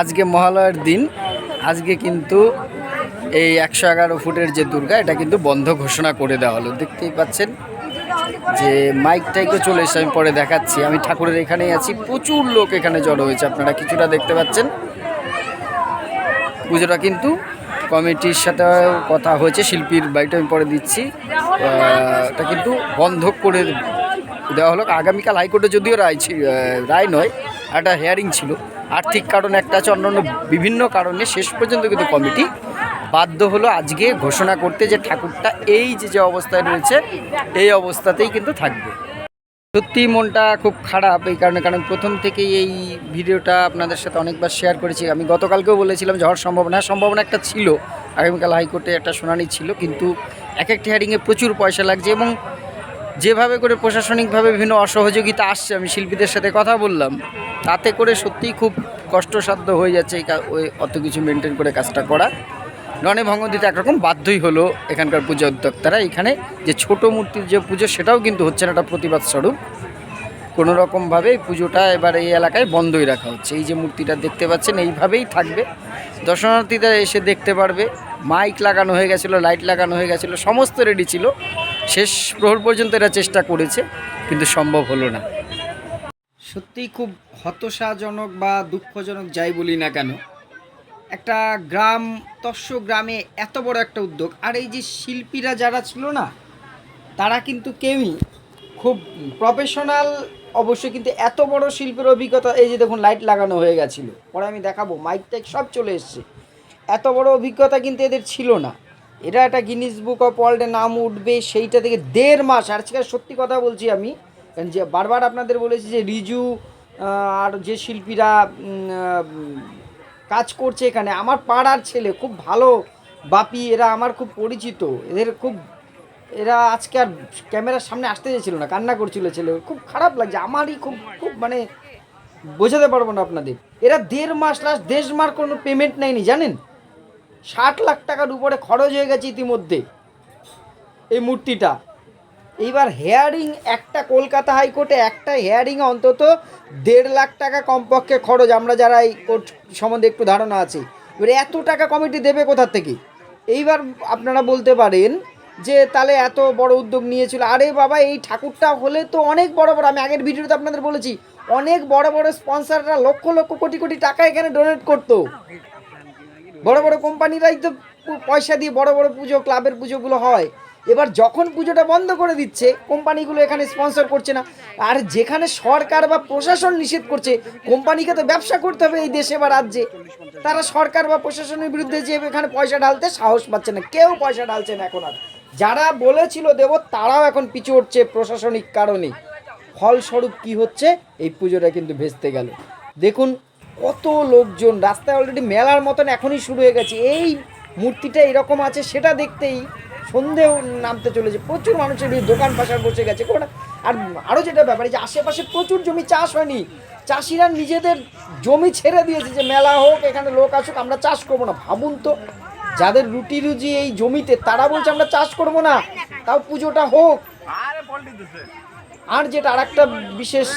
আজকে মহালয়ার দিন। আজকে কিন্তু এই একশো এগারো ফুটের যে দুর্গা, এটা কিন্তু বন্ধ ঘোষণা করে দেওয়া হলো। দেখতেই পাচ্ছেন যে মাইক টাইকে চলে এসে আমি পরে দেখাচ্ছি। আমি ঠাকুরের এখানেই আছি। প্রচুর লোক এখানে জড়ো হয়েছে, আপনারা কিছুটা দেখতে পাচ্ছেন। পুজোটা কিন্তু কমিটির সাথে কথা হয়েছে, শিল্পীর বাড়িটা আমি পরে দিচ্ছি। এটা কিন্তু বন্ধ করে দেওয়া হলো। আগামীকাল হাইকোর্টে যদিও রায় রায় নয়, একটা হেয়ারিং ছিল। আর্থিক কারণ একটা আছে অন্যান্য বিভিন্ন কারণে শেষ পর্যন্ত কিন্তু কমিটি বাধ্য হলো আজকে ঘোষণা করতে যে ঠাকুরটা এই যে যে অবস্থায় রয়েছে এই অবস্থাতেই কিন্তু থাকবে। সত্যি মনটা খুব খারাপ এই কারণে কারণ প্রথম থেকেই এই ভিডিওটা আপনাদের সাথে অনেকবার শেয়ার করেছি। আমি গতকালকেও বলেছিলাম যে হওয়ার সম্ভাবনা হ্যাঁ, সম্ভাবনা একটা ছিল। আগামীকাল হাইকোর্টে একটা শুনানি ছিল কিন্তু এক একটি হেয়ারিংয়ে প্রচুর পয়সা লাগছে এবং যেভাবে করে প্রশাসনিকভাবে বিভিন্ন অসহযোগিতা আসছে, আমি শিল্পীদের সাথে কথা বললাম, তাতে করে সত্যিই খুব কষ্টসাধ্য হয়ে যাচ্ছে এই ওই অত কিছু মেনটেন করে কাজটা করা। রণে ভঙ্গ দিতে একরকম বাধ্যই হলো এখানকার পূজা উদ্যোক্তারা এখানে, যে ছোট মূর্তির যে পুজো সেটাও কিন্তু হচ্ছে না একটা প্রতিবাদ স্বরূপ। কোনো রকমভাবে এই পুজোটা এবার এই এলাকায় বন্ধই রাখা হচ্ছে। এই যে মূর্তিটা দেখতে পাচ্ছেন, এইভাবেই থাকবে। দর্শনার্থীরা এসে দেখতে পারবে। মাইক লাগানো হয়ে গেছিল, লাইট লাগানো হয়ে গেছিল, সমস্ত রেডি ছিল। শেষ প্রহর পর্যন্ত এরা চেষ্টা করেছে, কিন্তু সম্ভব হলো না। সত্যিই খুব হতাশাজনক বা দুঃখজনক যাই বলি না কেন, একটা গ্রাম, তস্য গ্রামে এত বড় একটা উদ্যোগ, আর এই যে শিল্পীরা যারা ছিল না, তারা কিন্তু কেউই খুব প্রফেশনাল অবশ্যই কিন্তু এত বড় শিল্পের অভিজ্ঞতা, এই যে দেখুন লাইট লাগানো হয়ে গেছিল, পরে আমি দেখাবো মাইক টাইক সব চলে এসছে, এত বড় অভিজ্ঞতা কিন্তু এদের ছিল না। এটা একটা গিনিস বুক অফ ওয়ার্ল্ডে নাম উঠবে সেইটা থেকে দেড় মাস। আর আজকে সত্যি কথা বলছি আমি, কারণ যে বারবার আপনাদের বলেছি যে রিজু আর যে শিল্পীরা কাজ করছে এখানে, আমার পাড়ার ছেলে খুব ভালো বাপি, এরা আমার খুব পরিচিত। এদের খুব, এরা আজকে আর ক্যামেরার সামনে আসতে চাইছিল না, কান্না করছিল ছেলে। খুব খারাপ লাগছে, আমারই খুব খুব মানে বোঝাতে পারব না আপনাদের। এরা দেড় মাস লাস্ট দেড় মাস কোনো পেমেন্ট নেয়নি, জানেন? ষাট লাখ টাকার উপরে খরচ হয়ে গেছে ইতিমধ্যে এই মূর্তিটা। এইবার হেয়ারিং একটা কলকাতা হাইকোর্টে একটা হেয়ারিংয়ে অন্তত দেড় লাখ টাকা কমপক্ষে খরচ, আমরা যারা এই কোর্ট সম্বন্ধে একটু ধারণা আছে। এবারে এত টাকা কমিটি দেবে কোথা থেকে? এইবার আপনারা বলতে পারেন যে তাহলে এত বড় উদ্যোগ নিয়েছিল। আরে বাবা, এই ঠাকুরটা হলে তো অনেক বড় বড়, আমি আগের ভিডিওতে আপনাদের বলেছি, অনেক বড় বড় স্পন্সররা লক্ষ লক্ষ কোটি কোটি টাকা এখানে ডোনেট করতো। বড় বড় কোম্পানিরাই তো পয়সা দিয়ে বড় বড় পুজো, ক্লাবের পুজোগুলো হয়। এবার যখন পুজোটা বন্ধ করে দিচ্ছে, কোম্পানিগুলো এখানে স্পন্সর করছে না। আর যেখানে সরকার বা প্রশাসন নিষেধ করছে, কোম্পানিকে তো ব্যবসা করতে হবে এই দেশে বা রাজ্যে। তারা সরকার বা প্রশাসনের বিরুদ্ধে যে এখানে পয়সা ঢালতে সাহস পাচ্ছে না, কেউ পয়সা ঢালছে না এখন আর। যারা বলেছিল দেব, তারাও এখন পিছু উঠছে প্রশাসনিক কারণে। ফলস্বরূপ কি হচ্ছে? এই পুজোটা কিন্তু ভেস্তে গেল। দেখুন কত লোকজন, রাস্তায় অলরেডি মেলার মতন এখনই শুরু হয়ে গেছে। এই মূর্তিটা এরকম আছে, সেটা দেখতেই সন্ধেও নামতে চলেছে। প্রচুর মানুষের দোকান পাশার বসে গেছে। কোন আর আরও যেটা ব্যাপার যে আশেপাশে প্রচুর জমি চাষ হয়নি। চাষিরা নিজেদের জমি ছেড়ে দিয়েছে যে মেলা হোক, এখানে লোক আসুক, আমরা চাষ করব না। ভাবুন তো, যাদের রুটি রুজি এই জমিতে, তারা বলছে আমরা চাষ করব না। তাও পুজোটা হোক। আর যেটা আর একটা বিশেষ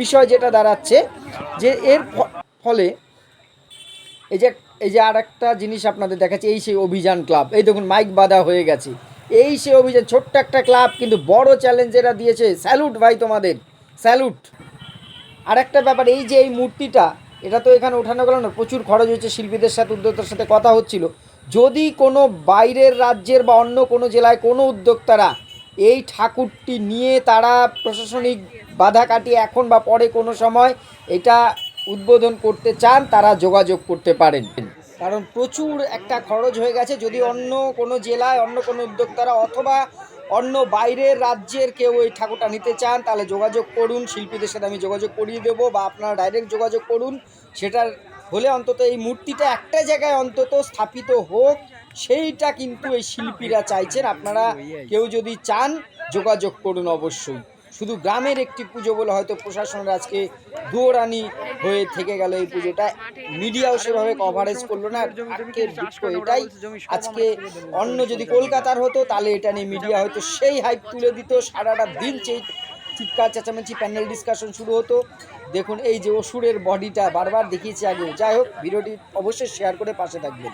বিষয় যেটা দাঁড়াচ্ছে, যে এর ফলে এই যে এই যে আর একটা জিনিস আপনাদের দেখাচ্ছে, এই সেই অভিযান ক্লাব। এই দেখুন, মাইক বাঁধা হয়ে গেছে। এই সেই অভিযান, ছোট্ট একটা ক্লাব, কিন্তু বড় চ্যালেঞ্জ এরা দিয়েছে। স্যালুট ভাই তোমাদের, স্যালুট। আর একটা ব্যাপার, এই যে এই মূর্তিটা, এটা তো এখানে ওঠানো গেল না, প্রচুর খরচ হয়েছে, শিল্পীদের সাথে, উদ্যোক্তার সাথে কথা হচ্ছিল। যদি কোনো বাইরের রাজ্যের বা অন্য কোনো জেলায় কোনো উদ্যোক্তারা এই ঠাকুরটি নিয়ে তারা প্রশাসনিক বাধা কাটিয়ে এখন বা পরে কোনো সময় এটা উদ্বোধন করতে চান, তারা যোগাযোগ করতে পারেন। কারণ প্রচুর একটা খরচ হয়ে গেছে, যদি অন্য কোনো জেলায় অন্য কোনো উদ্যোক্তারা অথবা অন্য বাইরের রাজ্যের কেউ এই ঠাকুরটা নিতে চান, তাহলে যোগাযোগ করুন, শিল্পীদের সাথে আমি যোগাযোগ করিয়ে দেবো বা আপনারা ডাইরেক্ট যোগাযোগ করুন। সেটার হলে অন্তত এই মূর্তিটা একটা জায়গায় অন্তত স্থাপিত হোক। সেইটা কিন্তু এই শিল্পীরা চাইছেন। আপনারা কেউ যদি চান, যোগাযোগ করুন অবশ্যই। শুধু গ্রামের একটি পুজো বলে হয়তো প্রশাসনের আজকে দৌড়ানি হয়ে থেকে গেল এই পুজোটা। মিডিয়াও সেভাবে কভারেজ করল না। আজকের দুঃখ এটাই। আজকে অন্য যদি কলকাতার হতো, তাহলে এটা নিয়ে মিডিয়া হয়তো সেই হাইপ তুলে দিত। সারাটা দিন চেয়ে চিৎকার চেঁচামেচি প্যানেল ডিসকাশন শুরু হতো। দেখুন, এই যে অসুরের বডিটা বারবার দেখিয়েছি আগেও। যাই হোক, ভিডিওটি অবশ্যই শেয়ার করে পাশে থাকবেন।